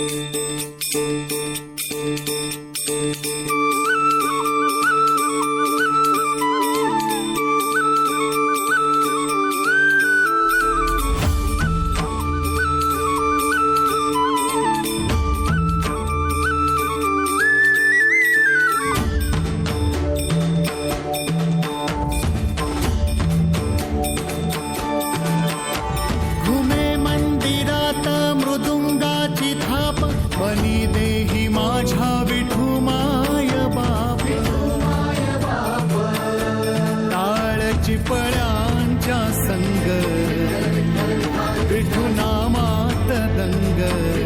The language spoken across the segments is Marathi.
Música पूजा संग विठुनामा तरंग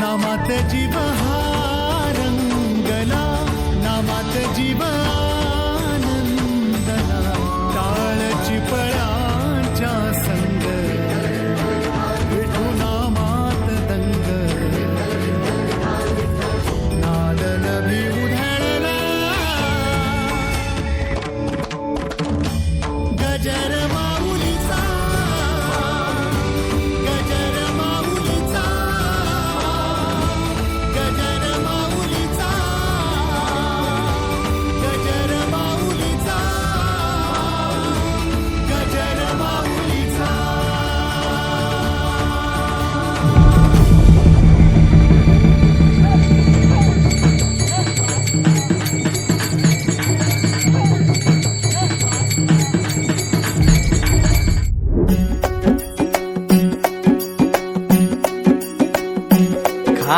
नामात जीव हा रंगला नामात जीव आनंदला टाळ चिपळाच्या संग विठू नामात दंग. नादन मी उधळला. गजर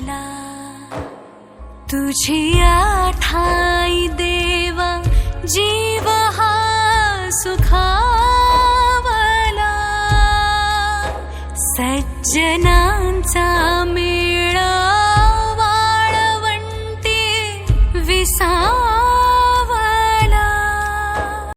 मला. तुझी आठाई देवा जीव हा सुखावला. सज्जना